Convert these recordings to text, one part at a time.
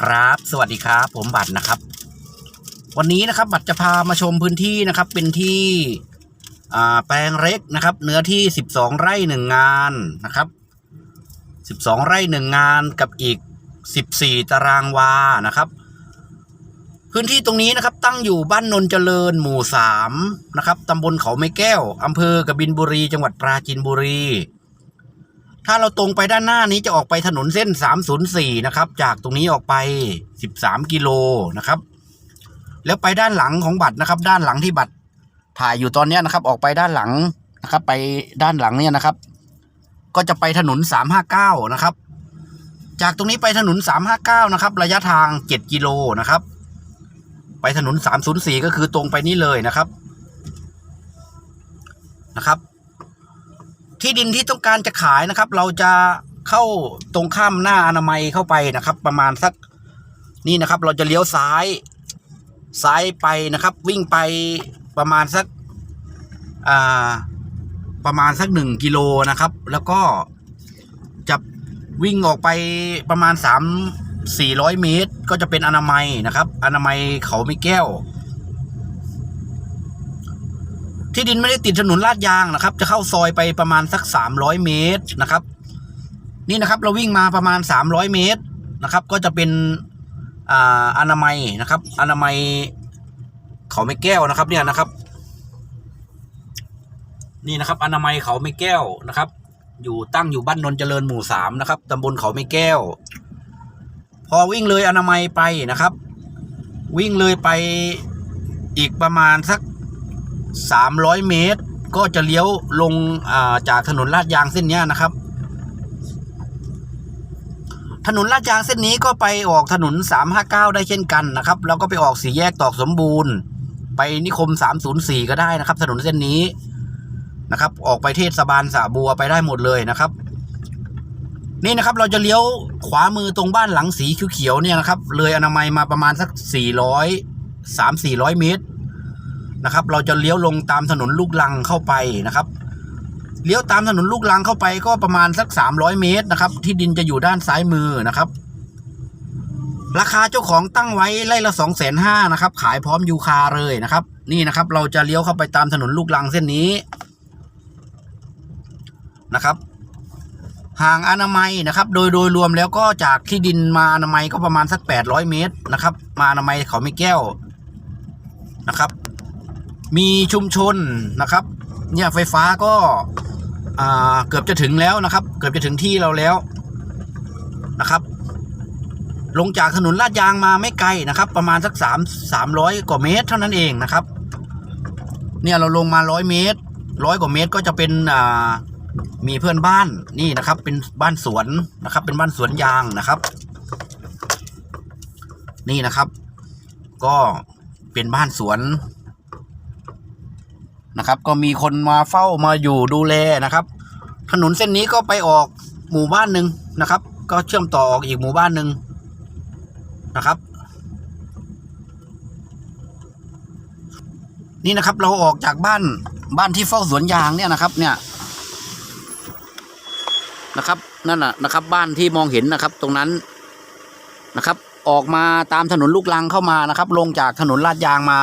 ครับ สวัสดีครับ ผมบัตรนะครับ วันนี้นะครับ บัตรจะพามาชมพื้นที่นะครับ เป็นที่แปลงเล็กนะครับ เนื้อที่สิบสองไร่หนึ่งงานนะครับสิบสองไร่หนึ่งงานกับอีกสิบสี่ตารางวานะครับ พื้นที่ตรงนี้นะครับ ตั้งอยู่บ้านนนเจริญหมู่สามนะครับตำบลเขาไม้แก้วอำเภอกบินบุรี จังหวัดปราจีนบุรี ถ้าเราตรงไปด้านหน้านี้จะออกไปถนนเส้น 304 นะครับ จากตรงนี้ออกไป 13 กิโลนะครับ แล้วไปด้านหลังของบัตรนะครับ ด้านหลังที่บัตรถ่ายอยู่ตอนนี้นะครับ ออกไปด้านหลังนะครับ ไปด้านหลังเนี่ยนะครับ ก็จะไปถนน 359 นะครับ จากตรงนี้ไปถนน 359 นะครับ ระยะทาง 7 กิโลนะครับ ไปถนน 304 ก็คือตรงไปนี่เลยนะครับนะครับ ที่ดินที่ต้องการจะขายนะครับ เราจะเข้าตรงข้ามหน้าอนามัยเข้าไปนะครับ ประมาณสักนี่นะครับ เราจะเลี้ยวซ้ายซ้ายไปนะครับ วิ่งไปประมาณสักอ่าประมาณสักหนึ่งกิโลนะครับ แล้วก็จะวิ่งออกไปประมาณสามสี่ร้อยเมตร ก็จะเป็นอนามัยนะครับ อนามัยเขาไม่แก้ว ที่ดินไม่ได้ติดถนนลาดยางนะครับ จะเข้าซอยไปประมาณสักสามร้อยเมตรนะครับ นี่นะครับเราวิ่งมาประมาณสามร้อยเมตรนะครับ ก็จะเป็นอ่าอนามัยนะครับ อนามัยเขาไม่แก้วนะครับเนี่ยนะครับ นี่นะครับ อนามัยเขาไม่แก้วนะครับ อยู่ตั้งอยู่บ้านนนเจริญหมู่สามนะครับตำบลเขาไม่แก้ว พอวิ่งเลยอนามัยไปนะครับ วิ่งเลยไปอีกประมาณสัก สามร้อยเมตร ก็จะเลี้ยวลงาจากถนนลาดยางเส้นนี้นะครับ ถนนลาดยางเส้นนี้ก็ไปออกถนนสามห้าเก้าได้เช่นกันนะครับแล้วก็ไปออกสี่แยกตอกสมบูรณ์ ไปนิคมสามศูนย์สี่ก็ได้นะครับ ถนนเส้นนี้นะครับ ออกไปเทศบาลสระบัวไปได้หมดเลยนะครับนี่นะครับเราจะเลี้ยวขวามือตรงบ้านหลังสีเขียวๆเนี่ยนะครับ เลยอนามัยมาประมาณสักสี่ร้อยสามสี่ร้อยเมตร นะครับ เราจะเลี้ยวลงตามถนนลูกลังเข้าไปนะครับเลี้ยวตามถนนลูกลังเข้าไปก็ประมาณสักสามร้อยเมตรนะครับ ที่ดินจะอยู่ด้านซ้ายมือนะครับ ราคาเจ้าของตั้งไว้ไร่ละสองแสนห้านะครับ ขายพร้อมยูคาเลยนะครับ นี่นะครับ เราจะเลี้ยวเข้าไปตามถนนลูกลังเส้นนี้นะครับ ห่างอนามัยนะครับ โดยโดยรวมแล้วก็จากที่ดินมาอนามัยก็ประมาณสักแปดร้อยเมตรนะครับ มาอนามัยเขาไม่แก้วนะครับ มีชุมชนนะครับ เนี่ยไฟฟ้าก็เกือบจะถึงแล้วนะครับ เกือบจะถึงที่เราแล้วนะครับ ลงจากถนนลาดยางมาไม่ไกลนะครับ ประมาณสักสามสามร้อยกว่าเมตร เท่านั้นเองนะครับ เนี่ยเราลงมาร้อยเมตรร้อยกว่าเมตรก็จะเป็นมีเพื่อนบ้านนี่นะครับ เป็นบ้านสวนนะครับ เป็นบ้านสวนยางนะครับ นี่นะครับ ก็เป็นบ้านสวน นะครับ ก็มีคนมาเฝ้ามาอยู่ดูแลนะครับ ถนนเส้นนี้ก็ไปออกหมู่บ้านหนึ่งนะครับ ก็เชื่อมต่อออกอีกหมู่บ้านหนึ่งนะครับ นี่นะครับเราออกจากบ้านบ้านที่เฝ้าสวนยางเนี่ยนะครับ เนี่ยนะครับนั่นน่ะนะครับ บ้านที่มองเห็นนะครับ ตรงนั้นนะครับ ออกมาตามถนนลูกลังเข้ามานะครับ ลงจากถนนลาดยางมา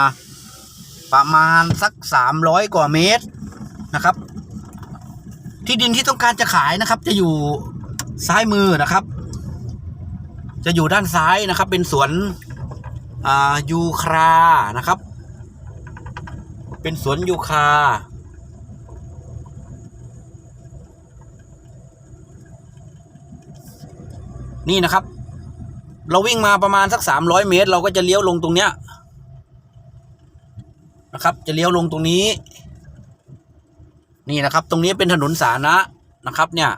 ประมาณสักสามร้อยกว่าเมตรนะครับ ที่ดินที่ต้องการจะขายนะครับ จะอยู่ซ้ายมือนะครับ จะอยู่ด้านซ้ายนะครับ เป็นสวนอ่ายูครานะครับ เป็นสวนยูคานี่นะครับ เราวิ่งมาประมาณสักสามร้อยเมตร เราก็จะเลี้ยวลงตรงเนี้ย นะครับ จะเลี้ยวลงตรงนี้ นี่นะครับ ตรงนี้เป็นถนนสาธารณะนะครับ เนี่ย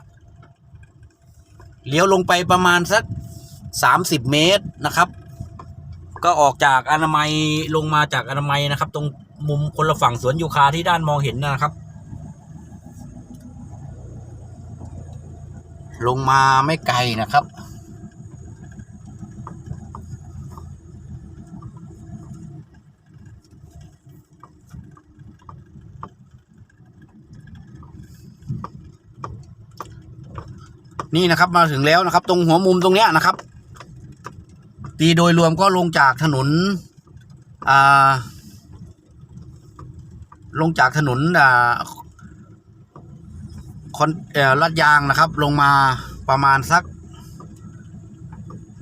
เลี้ยวลงไปประมาณสักสามสิบเมตรนะครับ ก็ออกจากอนามัยลงมาจากอนามัยนะครับ ตรงมุมคนละฝั่งสวนยูคาที่ด้านมองเห็นนะครับ ลงมาไม่ไกลนะครับ นี่นะครับมาถึงแล้วนะครับ ตรงหัวมุมตรงเนี้ยนะครับ ตีโดยรวมก็ลงจากถนนอ่าลงจากถนนอ่าคอนเอ่อลาดยางนะครับ ลงมาประมาณสัก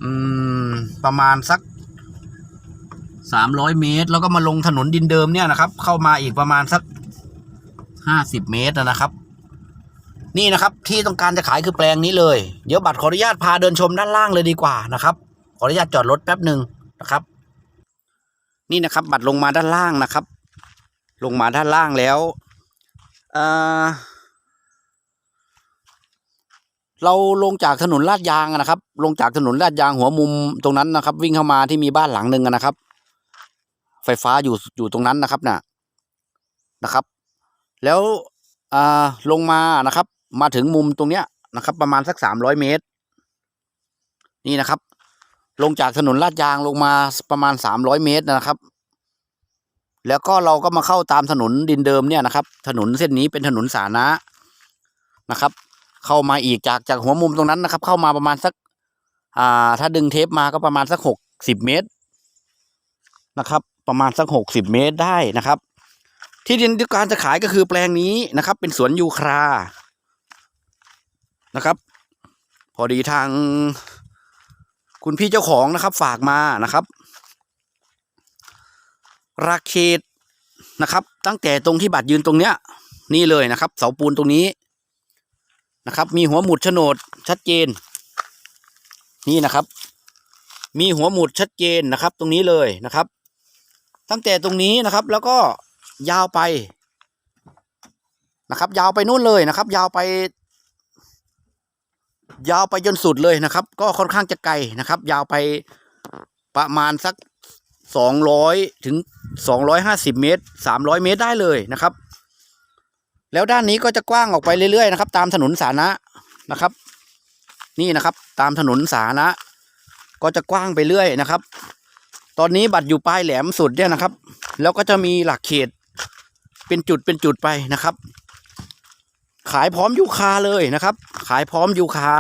อืมประมาณสักสามร้อยเมตร แล้วก็มาลงถนนดินเดิมเนี่ยนะครับ เข้ามาอีกประมาณสักห้าสิบเมตรนะครับ นี่นะครับที่ต้องการจะขายคือแปลงนี้เลย เดี๋ยวบัตรขออนุญาตพาเดินชมด้านล่างเลยดีกว่านะครับขออนุญาตจอดรถแป๊บหนึ่งนะครับ นี่นะครับบัตรลงมาด้านล่างนะครับ ลงมาด้านล่างแล้วเเราลงจากถนนลาดยางนะครับ ลงจากถนนลาดยางหัวมุมตรงนั้นนะครับ วิ่งเข้ามาที่มีบ้านหลังหนึ่งนะครับ ไฟฟ้าอยู่อยู่ตรงนั้นนะครับน่ะนะครับ แล้วอ่าลงมานะครับ มาถึงมุมตรงเนี้ยนะครับ ประมาณสักสามร้อยเมตร นี่นะครับ ลงจากถนนลาดยางลงมาประมาณสามร้อยเมตรนะครับ แล้วก็เราก็มาเข้าตามถนนดินเดิมเนี่ยนะครับ ถนนเส้นนี้เป็นถนนสาธารณะนะครับ เข้ามาอีกจากจากหัวมุมตรงนั้นนะครับ เข้ามาประมาณสักอ่าถ้าดึงเทปมาก็ประมาณสักหกสิบเมตรนะครับ ประมาณสักหกสิบเมตรได้นะครับ ที่ดินที่การจะขายก็คือแปลงนี้นะครับ เป็นสวนยูครา นะครับ พอดีทาง คุณพี่เจ้าของนะครับ ฝากมานะครับราเขตนะครับ ตั้งแต่ตรงที่บัตรยืนตรงเนี้ย นี่เลยนะครับ เสาปูนตรงนี้นะครับ มีหัวหมุดโฉนดชัดเจน นี่นะครับ มีหัวหมุดชัดเจนนะครับ ตรงนี้เลยนะครับ ตั้งแต่ตรงนี้นะครับ แล้วก็ยาวไปนะครับ ยาวไปนู่นเลยนะครับ ยาวไป ยาวไปจนสุดเลยนะครับ ก็ค่อนข้างจะไกลนะครับ ยาวไปประมาณสักสองร้อยถึงสองร้อยห้าสิบเมตรสามร้อยเมตรได้เลยนะครับ แล้วด้านนี้ก็จะกว้างออกไปเรื่อยๆนะครับ ตามถนนสาธารณะนะครับ นี่นะครับ ตามถนนสาธารณะก็จะกว้างไปเรื่อยนะครับ ตอนนี้บัตรอยู่ปลายแหลมสุดเนี่ยนะครับ แล้วก็จะมีหลักเขตเป็นจุดเป็นจุดไปนะครับ ขายพร้อมยูคาเลยนะครับ ขายพร้อมยูคา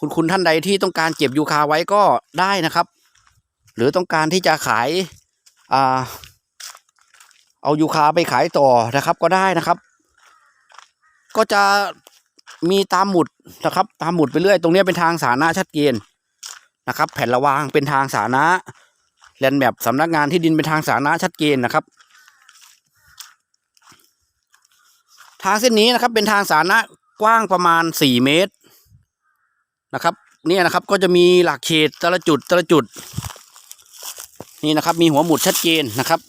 คุณคุณท่านใดที่ต้องการเก็บยูคาไว้ก็ได้นะครับ หรือต้องการที่จะขายอ่าเอายูคาไปขายต่อนะครับ ก็ได้นะครับ ก็จะมีตามหมุดนะครับ ตามหมุดไปเรื่อย ตรงนี้เป็นทางสาธารณะชัดเจนนะครับ แผ่นระวางเป็นทางสาธารณะแลนแบบสำนักงานที่ดินเป็นทางสาธารณะชัดเจนนะครับ ทางเส้นนี้นะครับ เป็นทางสาธารณะกว้างประมาณสี่เมตรนะครับเนี่ยนะครับก็จะมีหลักเขตแต่ละจุดแต่ละจุด นี่นะครับ มีหัวหมุดชัดเจนนะครับ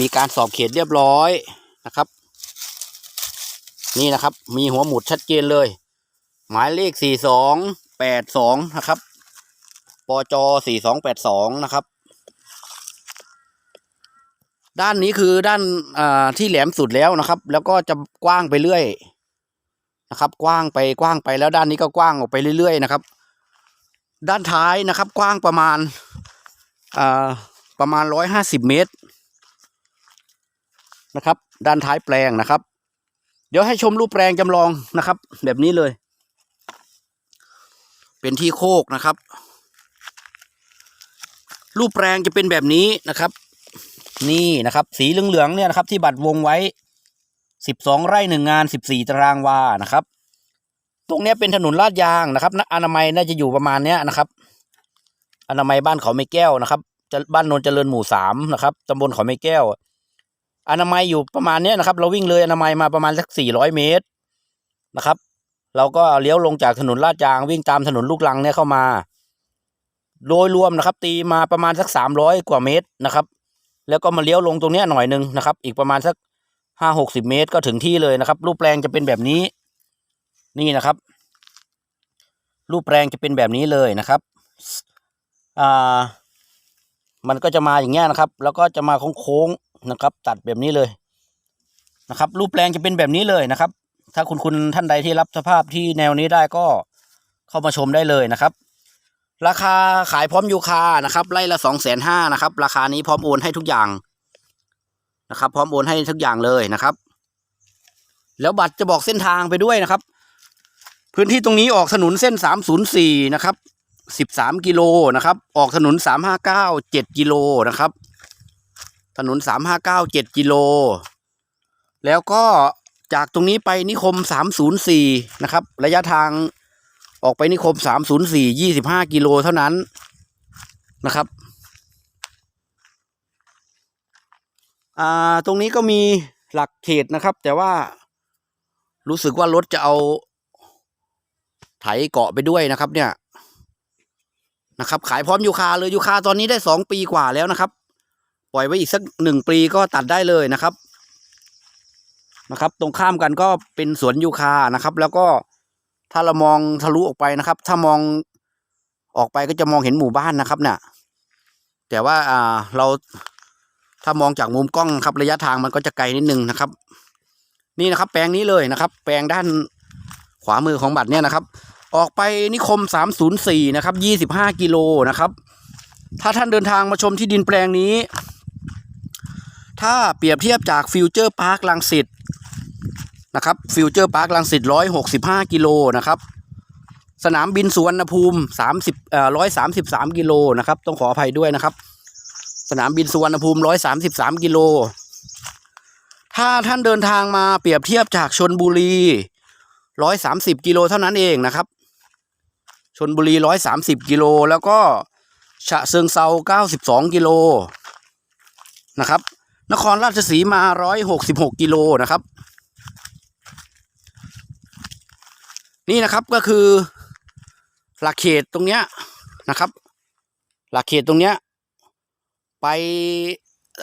มีการสอบเขตเรียบร้อยนะครับ นี่นะครับ มีหัวหมุดชัดเจนเลย หมายเลขสี่สองแปดสองนะครับปจสี่สองแปดสองนะครับ ด้านนี้คือด้านอ่าที่แหลมสุดแล้วนะครับ แล้วก็จะกว้างไปเรื่อยนะครับ กว้างไปกว้างไปแล้วด้านนี้ก็กว้างออกไปเรื่อยๆนะครับ ด้านท้ายนะครับ กว้างประมาณอ่าประมาณร้อยห้าสิบเมตรนะครับ ด้านท้ายแปลงนะครับ เดี๋ยวให้ชมรูปแปลงจำลองนะครับ แบบนี้เลย เป็นที่โคกนะครับ รูปแปลงจะเป็นแบบนี้นะครับ นี่นะครับ สีเหลืองๆเนี่ยนะครับ ที่บัตรวงไว้สิบสองไร่หนึ่งงานสิบสี่ตารางวานะครับ ตรงนี้เป็นถนนลาดยางนะครับนะอนามัยน่าจะอยู่ประมาณเนี้ยนะครับ อนามัยบ้านเขาไม่แก้วนะครับจะบ้านโนนเจริญหมู่สามนะครับตำบลเขาไม่แก้ว อนามัยอยู่ประมาณเนี้ยนะครับ เราวิ่งเลยอนามัยมาประมาณสักสี่ร้อยเมตรนะครับ เราก็เลี้ยวลงจากถนนลาดยางวิ่งตามถนนลูกลังเนี่ยเข้ามา โดยรวมนะครับ ตีมาประมาณสักสามร้อยกว่าเมตรนะครับ แล้วก็มาเลี้ยวลงตรงนี้หน่อยหนึ่งนะครับ อีกประมาณสักห้าหกสิบเมตรก็ถึงที่เลยนะครับ รูปแปลงจะเป็นแบบนี้ นี่นะครับ รูปแปลงจะเป็นแบบนี้เลยนะครับอ่ามันก็จะมาอย่างเงี้ยนะครับ แล้วก็จะมาโค้งๆนะครับ ตัดแบบนี้เลยนะครับ รูปแปลงจะเป็นแบบนี้เลยนะครับ ถ้าคุณคุณท่านใดที่รับสภาพที่แนวนี้ได้ก็เข้ามาชมได้เลยนะครับ ราคาขายพร้อมยูคานะครับไร่ละสองแสนห้านะครับ ราคานี้พร้อมโอนให้ทุกอย่างนะครับ พร้อมโอนให้ทุกอย่างเลยนะครับ แล้วบัตรจะบอกเส้นทางไปด้วยนะครับ พื้นที่ตรงนี้ออกถนนเส้นสามศูนย์สี่นะครับสิบสามกิโลนะครับ ออกถนนสามห้าเก้าเจ็ดกิโลนะครับ ถนนสามห้าเก้าเจ็ดกิโล แล้วก็จากตรงนี้ไปนิคมสามศูนย์สี่นะครับ ระยะทาง ออกไปนิคมสามศูนย์สี่ยี่สิบห้ากิโลเท่านั้นนะครับอ่าตรงนี้ก็มีหลักเขตนะครับ แต่ว่ารู้สึกว่ารถจะเอาไถเกาะไปด้วยนะครับ เนี่ยนะครับ ขายพร้อมยูคาเลยยูคาตอนนี้ได้สองปีกว่าแล้วนะครับ ปล่อยไว้อีกสักหนึ่งปีก็ตัดได้เลยนะครับนะครับ ตรงข้ามกันก็เป็นสวนยูคานะครับ แล้วก็ ถ้าเรามองทะลุออกไปนะครับ ถ้ามองออกไปก็จะมองเห็นหมู่บ้านนะครับเนี่ยแต่ว่าอ่าเราถ้ามองจากมุมกล้องครับระยะทางมันก็จะไกลนิดนึงนะครับ นี่นะครับ แปลงนี้เลยนะครับ แปลงด้านขวามือของบัตรเนี่ยนะครับ ออกไปนิคม 304 นะครับ 25 กิโลนะครับ ถ้าท่านเดินทางมาชมที่ดินแปลงนี้ ถ้าเปรียบเทียบจากฟิวเจอร์พาร์คลังสิต นะครับฟิวเจอร์พาร์คลังสิต165กิโลนะครับสนามบินสุวรรณภูมิ30เอ่อ133กิโลนะครับต้องขออภัยด้วยนะครับ สนามบินสุวรรณภูมิ133กิโลถ้าท่านเดินทางมาเปรียบเทียบจากชนบุรี130กิโลเท่านั้นเองนะครับชนบุรี130กิโลแล้วก็ฉะเชิงเซา92กิโลนะครับ นครราชสีมา166กิโลนะครับ นี่นะครับก็คือหลักเขตตรงเนี้ยนะครับ หลักเขตตรงเนี้ยไป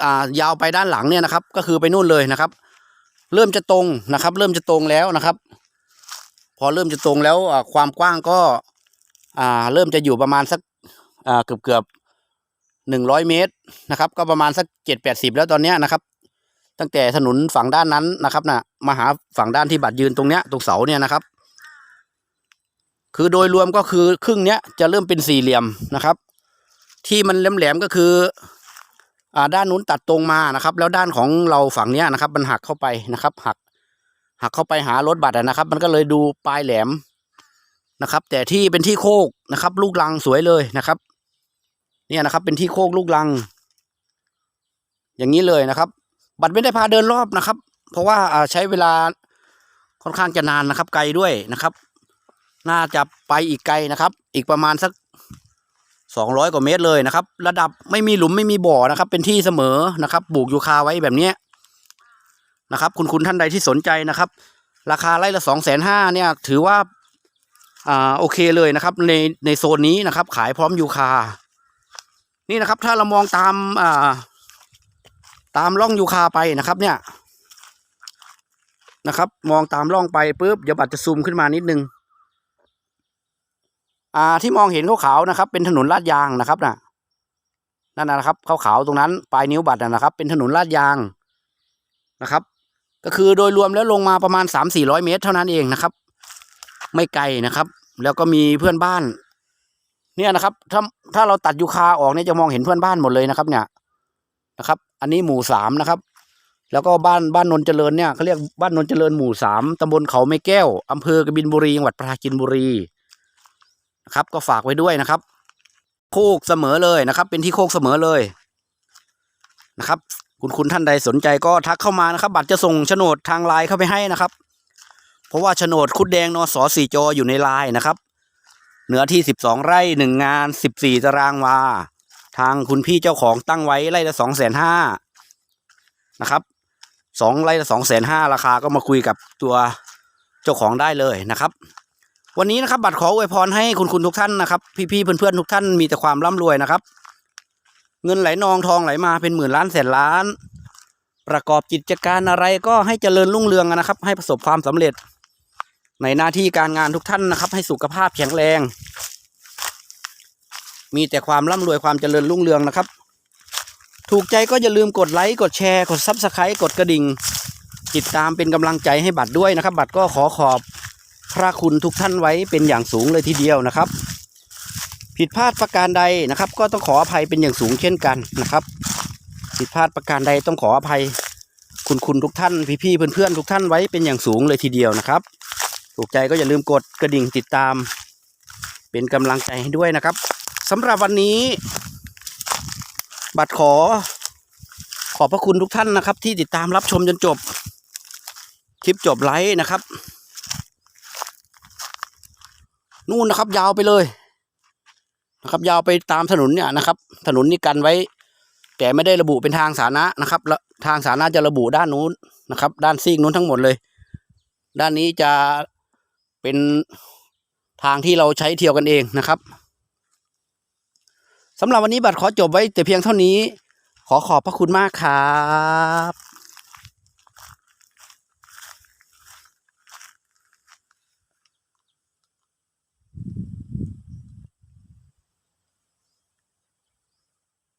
อ่ายาวไปด้านหลังเนี่ยนะครับ ก็คือไปนู่นเลยนะครับ เริ่มจะตรงนะครับ เริ่มจะตรงแล้วนะครับ พอเริ่มจะตรงแล้วความกว้างก็อ่าเริ่มจะอยู่ประมาณสักอ่าเกือบเกือบหนึ่งร้อยเมตรนะครับ ก็ประมาณสักเจ็ดแปดสิบแล้วตอนเนี้ยนะครับ ตั้งแต่ถนนฝั่งด้านนั้นนะครับนะมาหาฝั่งด้านที่บัตรยืนตรงเนี้ยตรงเสาเนี่ยนะครับ คือโดยรวมก็คือครึ่งเนี้ยจะเริ่มเป็นสี่เหลี่ยมนะครับ ที่มันแหลมๆก็คืออ่าด้านนู้นตัดตรงมานะครับ แล้วด้านของเราฝั่งเนี้ยนะครับ มันหักเข้าไปนะครับ หัก หักเข้าไปหารถบัตรนะครับ มันก็เลยดูปลายแหลมนะครับ แต่ที่เป็นที่โคกนะครับ ลูกลังสวยเลยนะครับ เนี่ยนะครับ เป็นที่โคกลูกลัง อย่างนี้เลยนะครับ บัตรไม่ได้พาเดินรอบนะครับ เพราะว่าอ่าใช้เวลาค่อนข้างจะนานนะครับ ไกลด้วยนะครับ น่าจะไปอีกไกลนะครับ อีกประมาณสักสองร้อยกว่าเมตรเลยนะครับ ระดับไม่มีหลุมไม่มีบ่อนะครับ เป็นที่เสมอนะครับปลูกยูคาไว้แบบนี้นะครับ คุณคุณท่านใดที่สนใจนะครับ ราคาไร่ละสองแสนห้าเนี่ย ถือว่าอ่าโอเคเลยนะครับในในโซนนี้นะครับ ขายพร้อมยูคา นี่นะครับ ถ้าเรามองตามอ่าตามร่องยูคาไปนะครับ เนี่ยนะครับ มองตามร่องไปปุ๊บเดี๋ยวบัตรจะซูมขึ้นมานิดนึง อ่าที่มองเห็นขาวๆนะครับ เป็นถนนลาดยางนะครับน่ะนั่นนะครับขาวๆตรงนั้นปลายนิ้วบัตรนะนะครับ เป็นถนนลาดยางนะครับ ก็คือโดยรวมแล้วลงมาประมาณสามสี่ร้อยเมตร เท่านั้นเองนะครับ ไม่ไกลนะครับ แล้วก็มีเพื่อนบ้าน เนี่ยนะครับ ถ้าถ้าเราตัดยูคาออกเนี่ยจะมองเห็นเพื่อนบ้านหมดเลยนะครับ เนี่ยนะครับ อันนี้หมู่สามนะครับ แล้วก็บ้านบ้านนนเจริญเนี่ยเขาเรียกบ้านนนเจริญหมู่สามตำบลเขาไม่แก้วอำเภอกบินบุรีจังหวัดปราจีนบุรี นะครับ ก็ฝากไว้ด้วยนะครับ โคกเสมอเลยนะครับ เป็นที่โคกเสมอเลยนะครับ คุณคุณท่านใดสนใจก็ทักเข้ามานะครับ บัตรจะส่งโฉนดทางไลน์เข้าไปให้นะครับ เพราะว่าโฉนดคุดแดงนอสสี่จออยู่ในไลน์นะครับเนื้อที่สิบสองไร่หนึ่งงานสิบสี่ตารางวา ทางคุณพี่เจ้าของตั้งไว้ไร่ละสองแสนห้านะครับสองไร่ละสองแสนห้าราคาก็มาคุยกับตัวเจ้าของได้เลยนะครับ วันนี้นะครับบัตรขออวยพรให้คุณคุณทุกท่านนะครับ พี่ๆเพื่อนๆทุกท่านมีแต่ความร่ำรวยนะครับ เงินไหลนองทองไหลมาเป็นหมื่นล้านแสนล้าน ประกอบกิจการอะไรก็ให้เจริญรุ่งเรืองนะครับ ให้ประสบความสำเร็จ ในหน้าที่การงานทุกท่านนะครับ ให้สุขภาพแข็งแรง มีแต่ความร่ำรวยความเจริญรุ่งเรืองนะครับ ถูกใจก็อย่าลืมกดไลค์กดแชร์กดซับสไครต์กดกระดิ่งติดตามเป็นกำลังใจให้บัตรด้วยนะครับ บัตรก็ขอขอบ พระคุณทุกท่านไว้เป็นอย่างสูงเลยทีเดียวนะครับ ผิดพลาดประการใดนะครับ ก็ต้องขออภัยเป็นอย่างสูงเช่นกันนะครับ ผิดพลาดประการใดต้องขออภัยคุณคุณทุกท่านพี่ๆเพื่อนๆทุกท่านไว้เป็นอย่างสูงเลยทีเดียวนะครับ ถูกใจก็อย่าลืมกดกระดิ่งติดตาม เป็นกำลังใจให้ด้วยนะครับสำหรับวันนี้ บัตรขอ ขอบพระคุณทุกท่านนะครับ ที่ติดตามรับชมจนจบ คลิปจบไลฟ์นะครับ นู่นนะครับ ยาวไปเลยนะครับ ยาวไปตามถนนเนี่ยนะครับ ถนนนี่กันไว้ แต่ไม่ได้ระบุเป็นทางสาธารณะนะครับแล้วทางสาธารณะจะระบุด้านนู้นนะครับ ด้านซีกนู้นทั้งหมดเลย ด้านนี้จะเป็นทางที่เราใช้เที่ยวกันเองนะครับสำหรับวันนี้บัตรขอจบไว้แต่เพียงเท่านี้ ขอขอบพระคุณมากครับ